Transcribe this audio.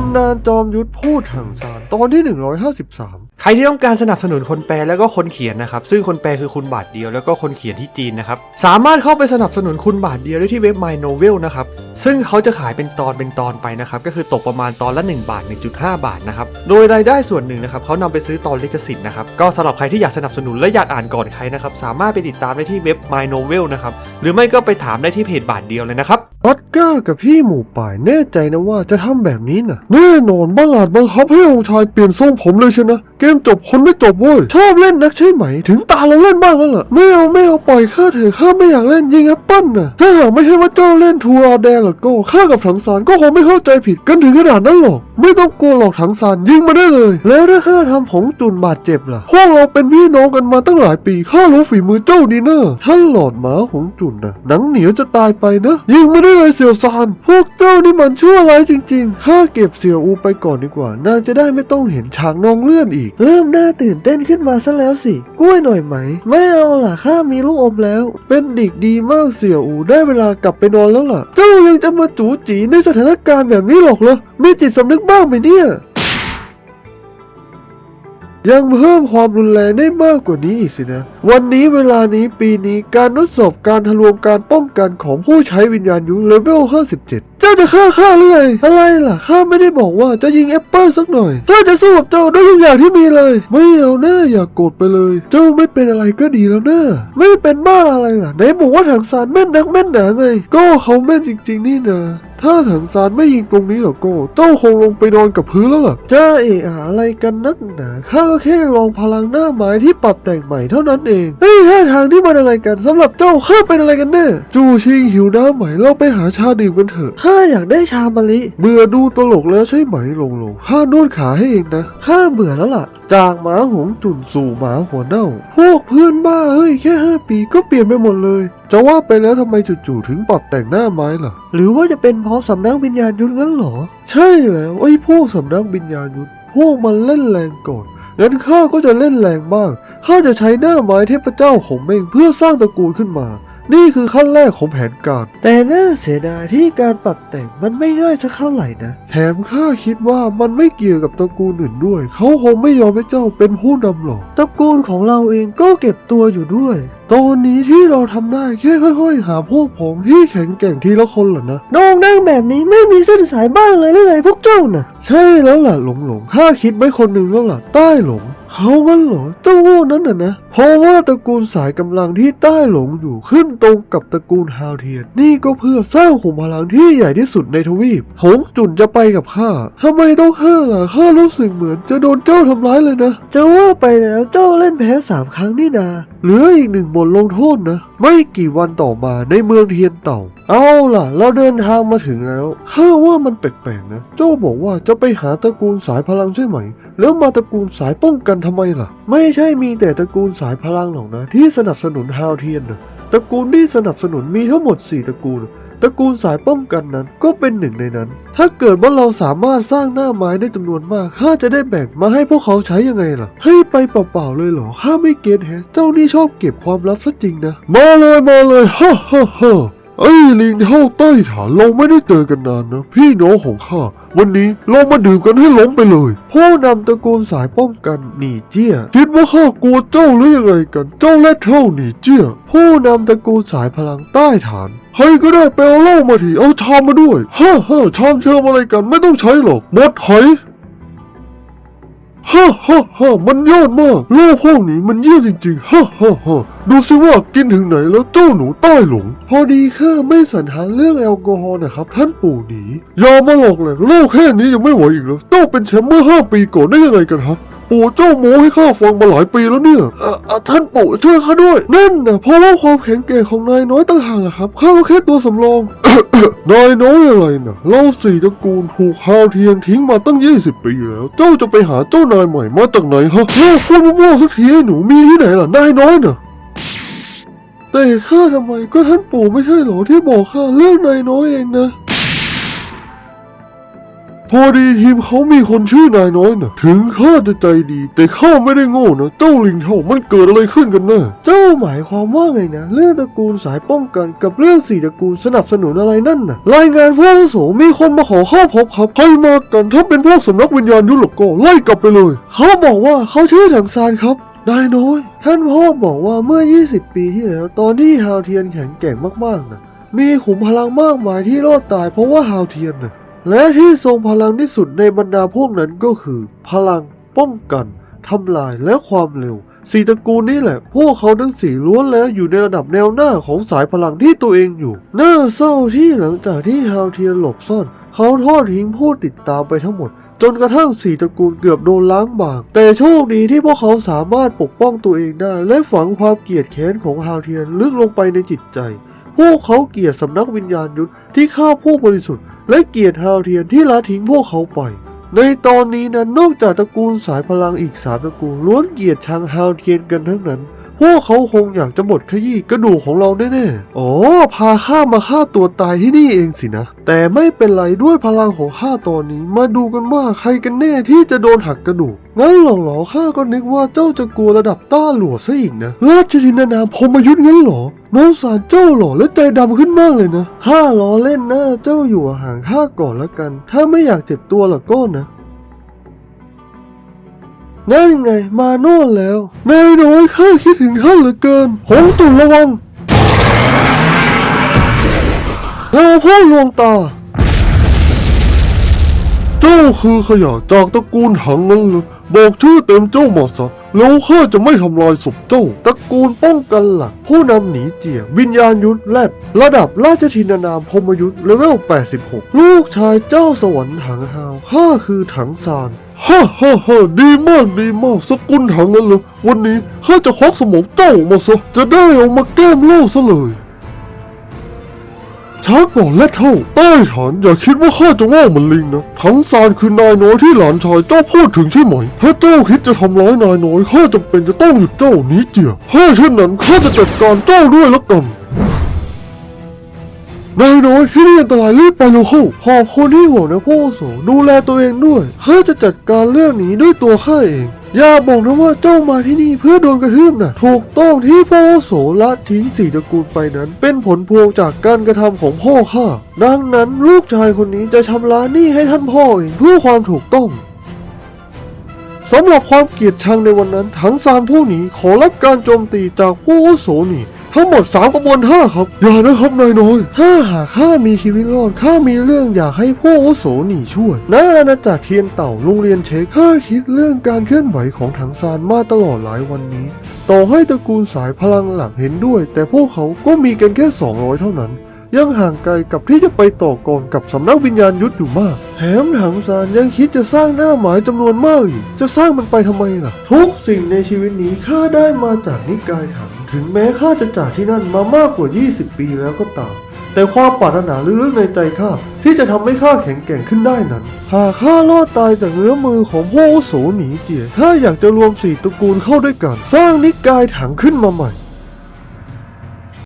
ำนานจอมยุทธพูดถังสารตอนที่ 153 ใครที่ต้องการสนับสนุนคนแปลแล้วก็คนเขียนนะครับ ซึ่งคนแปลคือคุณบาทเดียวแล้วก็คนเขียนที่จีนนะครับ สามารถเข้าไปสนับสนุนคุณบาทเดียวได้ที่เว็บ My Novel นะครับ ซึ่งเขาจะขายเป็นตอนเป็นตอนไปนะครับ ก็คือตกประมาณตอนละ 1 บาท 1.5 บาทนะครับ โดยรายได้ส่วนหนึ่งนะครับเขานำไปซื้อตอนลิขสิทธิ์นะครับ ก็สำหรับใครที่อยากสนับสนุนและอยากอ่านก่อนใครนะครับ สามารถไปติดตามได้ที่เว็บ My Novel นะครับ หรือไม่ก็ไปถามได้ที่เพจบาทเดียวเลยนะครับออสการ์กับพี่หมูป่ายแน่ใจนะว่าจะทำแบบนี้นะแน่นอนบังอาจบังคับให้องค์ชายเปลี่ยนทรงผมเลยใช่นะเกมจบคนไม่จบเว้ยชอบเล่นนักใช่ไหม ถึงตาเราเล่นบ้างแล้วล่ะไม่เอาไม่เอาปล่อยข้าเถอะข้าไม่อยากเล่นยิงแอปเปิ้ลน่ะถ้าหากไม่ใช่ว่าเจ้าเล่นทัวร์แดนหรอกก็ข้ากับถังสารก็คงไม่เข้าใจผิดกันถึงขนาดนั้นหรอก ไม่ต้องกลัวหรอกถังสารยิงมาได้เลย แล้วถ้าข้าทำผงจุนบาดเจ็บล่ะพวกเราเป็นพี่น้องกันมาตั้งหลายปีข้ารู้ฝีมือเจ้าดีเนอะท่านหลอดหมาของจุนนะหนังเหนียวจะตายไปนะยิงไม่ได้เลยเสี่ยวซานพวกเจ้านี่มันชั่วร้ายจริงๆข้าเก็บเสี่ยวอูไปก่อนดีกว่าน่าจะได้ไม่ต้องเห็นฉากนองเลื่อนอีกเริ่มน่าตื่นเต้นขึ้นมาซะแล้วสิ กล้วยหน่อยไหม ไม่เอาล่ะข้ามีลูกอมแล้ว เป็นเด็กดีมากเสี่ยวอูได้เวลากลับไปนอนแล้วล่ะ เจ้ายังจะมาจูจีในสถานการณ์แบบนี้หรอกเหรอมีจิตสำนึกบ้างไหมเนี่ยยังเพิ่มความรุนแรงได้มากกว่านี้อีกสินะ วันนี้เวลานี้ปีนี้การทดสอบการทะลวงการป้องกันของผู้ใช้วิญญาณยุทธเลเวล 57 เจ้าจะฆ่าข้าหรือไงอะไรล่ะข้าไม่ได้บอกว่าจะยิงแอปเปิลสักหน่อยข้าจะสู้กับเจ้าด้วยทุกอย่างที่มีเลย ไม่เอาหน้าอย่ากโกรธไปเลย เจ้าไม่เป็นอะไรก็ดีแล้วนะไม่เป็นบ้าอะไรล่ะไหนบอกว่าถังสารแม่นนักแม่นหนาไง ก็เขาแม่นจริง ๆ นี่นะ ถ้าถังซานไม่ยิงตรงนี้หรอกก็เจ้าคงลงไปนอนกับพื้นแล้วล่ะจะเอะอะอะไรกันนักหนาข้าก็แค่ลองพลังหน้าไม้ที่ปรับแต่งใหม่เท่านั้นเองเฮ้ยท่าทางที่มันอะไรกันสำหรับเจ้าข้าเป็นอะไรกันแน่จูชิงหิวน้ำไหมเราไปหาชาดื่มกันเถอะข้าอยากได้ชามะลิเบื่อดูตลกแล้วใช่ไหมลงลงข้านวดขาให้เองนะข้าเบื่อแล้วล่ะ จากหมาหงจุนสู่หมาหัวเน่า พวกเพื่อนบ้าเอ้ยแค่ห้าปีก็เปลี่ยนไปหมดเลย จะว่าไปแล้วทำไมจู่ๆถึงปรับแต่งหน้าไม้ล่ะ หรือว่าจะเป็นเพราะสำนักวิญญาณยุทธงั้นเหรอ ใช่แล้วไอ้พวกสำนักวิญญาณยุทธพวกมันเล่นแรงก่อนงั้นข้าก็จะเล่นแรงบ้างข้าจะใช้หน้าไม้เทพเจ้าของเมงเพื่อสร้างตระกูลขึ้นมา นี่คือขั้นแรกของแผนการ แต่น่าเสียดายที่การปรับแต่งมันไม่ง่ายสักเท่าไหร่นะ แถมข้าคิดว่ามันไม่เกี่ยวกับตระกูลอื่นด้วย เขาคงไม่ยอมให้เจ้าเป็นผู้นำหรอก ตระกูลของเราเองก็เก็บตัวอยู่ด้วย ตอนนี้ที่เราทำได้แค่ค่อย ๆ หาพวกผองที่แข็งแกร่งทีละคนเหรอนะน้องนั่งแบบนี้ไม่มีเส้นสายบ้างเลยหรือไงพวกเจ้าน่ะ ใช่แล้วล่ะหลงหลงข้าคิดไว้คนหนึ่งแล้วล่ะใต้หลงเขาว่าเหรอเจ้าโง่นั้นน่ะนะ เพราะว่าตระกูลสายกำลังที่ใต้หลงอยู่ขึ้นตรงกับตระกูลฮาวเทียนนี่ก็เพื่อสร้างขุมพลังที่ใหญ่ที่สุดในทวีปหงจุนจะไปกับข้าทำไมต้องข้าล่ะข้ารู้สึกเหมือนจะโดนเจ้าทำร้ายเลยนะ จะว่าไปแล้วเจ้าเล่นแพ้สามครั้งนี่นาเหลืออีกหนึ่งบทลงโทษนะ ไม่กี่วันต่อมาในเมืองเทียนเต่า เอาล่ะ เราเดินทางมาถึงแล้วข้าว่ามันแปลกๆนะ เจ้าบอกว่าจะไปหาตระกูลสายพลังใช่ไหม แล้วมาตระกูลสายป้องกันทำไมล่ะ ไม่ใช่มีแต่ตระกูลสายพลังหรอกนะ ที่สนับสนุนฮาวเทียนนะตระกูลที่สนับสนุนมีทั้งหมด 4 ตระกูล ตระกูลสายป้องกันนั้นก็เป็นหนึ่งในนั้น ถ้าเกิดว่าเราสามารถสร้างหน้าไม้ได้จำนวนมาก ข้าจะได้แบ่งมาให้พวกเขาใช้ยังไงล่ะ ให้ไปเปล่าๆเลยเหรอ ข้าไม่เก็ตแฮะ เจ้านี่ชอบเก็บความลับซะจริงนะ มาเลยมาเลยฮ่าฮ่าฮ่า ไอ้ลิงเท่าใต้ฐานเราไม่ได้เจอกันนานนะ พี่น้องของข้า วันนี้เรามาดื่มกันให้ล้มไปเลยผู้นำตระกูลสายป้องกันหนีเจี้ย คิดว่าข้ากลัวเจ้าหรือยังไงกัน เจ้าและเท่าหนีเจี้ยผู้นำตระกูลสายพลังใต้ฐานใครก็ได้ไปเอาเหล้ามาทีเอาชามมาด้วยฮ่าฮ่าชามเชิมอะไรกันไม่ต้องใช้หรอกหมดไห ฮ่าฮ่าฮ่ามันยอดมากโลกพวกนี้มันเยี่ยมจริงๆฮ่าฮ่าฮ่าดูสิว่ากินถึงไหนแล้วเจ้าหนูใต้หลง พอดีข้าไม่สันหาเรื่องแอลกอฮอล์นะครับ ท่านปู่หนีอย่ามาหลอกแหลกโลกแค่นี้ยังไม่ไหวอีกเหรอเจ้าเป็นแชมป์เมื่อห้าปีก่อนได้ยังไงกันฮะปู่เจ้าโม้ให้ข้าฟังมาหลายปีแล้วเนี่ยเอ่อท่านปู่ช่วยข้าด้วย นั่นนะเพราะว่าความแข็งแกร่งของนายน้อยต่างหากครับ ข้าก็แค่ตัวสำรอง นายน้อยอะไรนะเราสี่ตระกูลถูกฮาวเทียนทิ้งมาตั้ง 20 ปีแล้ว เจ้าจะไปหาเจ้านายใหม่มาจากไหนฮะเฮ้ยพูดมั่วๆสักทีหนูมีที่ไหนล่ะนายน้อยนะแต่ข้าทำไมก็ท่านปู่ไม่ใช่เหรอที่บอกข้าเรื่องนายน้อยเองนะ พอดีทีมเขามีคนชื่อนายน้อยนะถึงข้าจะใจดี แต่ข้าไม่ได้โง่นะ เจ้าลิงเท่ามันเกิดอะไรขึ้นกันแน่เจ้าหมายความว่าไงนะ เรื่องตระกูลสายป้องกันกับเรื่องสี่ตระกูลสนับสนุนอะไรนั่นน่ะรายงานผู้อาวุโสมีคนมาขอเข้าพบครับใครมากันถ้าเป็นพวกสำนักวิญญาณยุทธหรอกก็ไล่กลับไปเลย เขาบอกว่าเขาชื่อถังซานครับนายน้อย ท่านพ่อบอกว่าเมื่อ 20 ปีที่แล้ว ตอนที่ฮาวเทียนแข็งแกร่งมากๆนะมีขุมพลังมากมายที่รอดตายเพราะว่าฮาวเทียนนะ และที่ทรงพลังที่สุดในบรรดาพวกนั้นก็คือ พลังป้องกันทำลายและความเร็วสี่ตระกูลนี้แหละ พวกเขาทั้งสี่ล้วนแล้วอยู่ในระดับแนวหน้าของสายพลังที่ตัวเองอยู่ น่าเศร้าที่หลังจากที่ฮาวเทียนหลบซ่อน เขาทอดทิ้งผู้ติดตามไปทั้งหมด จนกระทั่งสี่ตระกูลเกือบโดนล้างบาง แต่โชคดีที่พวกเขาสามารถปกป้องตัวเองได้ และฝังความเกลียดแค้นของฮาวเทียนลึกลงไปในจิตใจ พวกเขาเกลียดสำนักวิญญาณยุทธที่ฆ่าผู้บริสุทธิ์ และเกลียดฮาวเทียนที่ละทิ้งพวกเขาไป ในตอนนี้นั้นนอกจากตระกูลสายพลังอีกสามตระกูลล้วนเกลียดชังฮาวเทียนกันทั้งนั้น พวกเขาคงอยากจะหมดขยี้กระดูกของเราแน่ๆ อ๋อ พาข้ามาฆ่าตัวตายที่นี่เองสินะ แต่ไม่เป็นไรด้วยพลังของข้าตอนนี้ มาดูกันว่าใครกันแน่ที่จะโดนหักกระดูก งั้นหรอหรอข้าก็นึกว่าเจ้าจะกลัวระดับต้าหลวซะอีกนะ ราชธินานามพมยุทธ์งั้นหรอ น้องสารเจ้าหล่อและใจดำขึ้นมากเลยนะข้าล้อเล่นนะเจ้าอยู่ห่างข้าก่อนละกัน ถ้าไม่อยากเจ็บตัวล่ะก็นะ นั่นไงมาโน่นแล้วนายน้อยข้าคิดถึงท่านเหลือเกินหงตุนระวังเราพ่อลวงตา เจ้าคือขยะจากตระกูลหังงั้นเลยบอกชื่อเต็มเจ้ามาซะแล้วข้าจะไม่ทำลายศพเจ้า ตระกูลป้องกันหลัก ผู้นำหนีเจีย วิญญาณยุทธแลดระดับราชธินานามพมยุทธเลเวล 86 ลูกชายเจ้าสวรรค์ถังฮาวข้าคือถังซานฮ่าฮ่าฮ่าดีมากดีมากสกุลถังนั้นเลยวันนี้ข้าจะควักสมองเจ้ามาซะจะได้เอามาแก้มโล่ซะเลย ช้าก่อนและเท่าใต้ฐานอย่าคิดว่าข้าจะว่ามันลิงนะทั้งซานคือนายน้อยที่หลานชายเจ้าพูดถึงใช่ไหม ถ้าเจ้าคิดจะทำร้ายนายน้อยข้าจำเป็นจะต้องหยุดเจ้านี้เจียถ้าเช่นนั้นข้าจะจัดการเจ้าด้วยละกันนายน้อยที่นี่อันตรายรีบไปเร็วเข้าขอบคุณที่ห่วงนะผู้อโสดูแลตัวเองด้วยข้าจะจัดการเรื่องนี้ด้วยตัวข้าเอง ย่าบอกนะว่าเจ้ามาที่นี่เพื่อโดนกระทืบนะถูกต้องที่พ่อโสละทิ้งสี่ตระกูลไปนั้น เป็นผลพวงจากการกระทำของพ่อข้าดังนั้นลูกชายคนนี้จะชำระหนี้ให้ท่านพ่อเองเพื่อความถูกต้องสำหรับความเกลียดชังในวันนั้น ทั้งสามผู้นี้ขอรับการโจมตีจากผู้อโสนี่ ทั้งหมดสามกระบวนท่าครับ อย่านะครับนายน้อย ถ้าหากข้ามีชีวิตรอดข้ามีเรื่องอยากให้ผู้อาวุโสหนีช่วยณอาณาจักรเทียนเต่าโรงเรียนเช็คข้าคิดเรื่องการเคลื่อนไหวของถังซานมาตลอดหลายวันนี้ ต่อให้ตระกูลสายพลังหลักเห็นด้วย แต่พวกเขาก็มีกันแค่ 200 เท่านั้น ยังห่างไกลกับที่จะไปต่อกรกับสำนักวิญญาณยุทธอยู่มากแถมถังซานยังคิดจะสร้างหน้าหมายจำนวนมากอีกจะสร้างมันไปทำไมล่ะ ทุกสิ่งในชีวิตนี้ข้าได้มาจากนิกายถัง ถึงแม้ข้าจะจากที่นั่นมามากกว่า 20 ปีแล้วก็ตาม แต่ความปรารถนาลึกๆในใจข้าที่จะทำให้ข้าแข็งแกร่งขึ้นได้นั้น หากข้ารอดตายจากเนื้อมือของพวกโสหนีเจียข้าอยากจะรวมสี่ตระกูลเข้าด้วยกัน สร้างนิกายถังขึ้นมาใหม่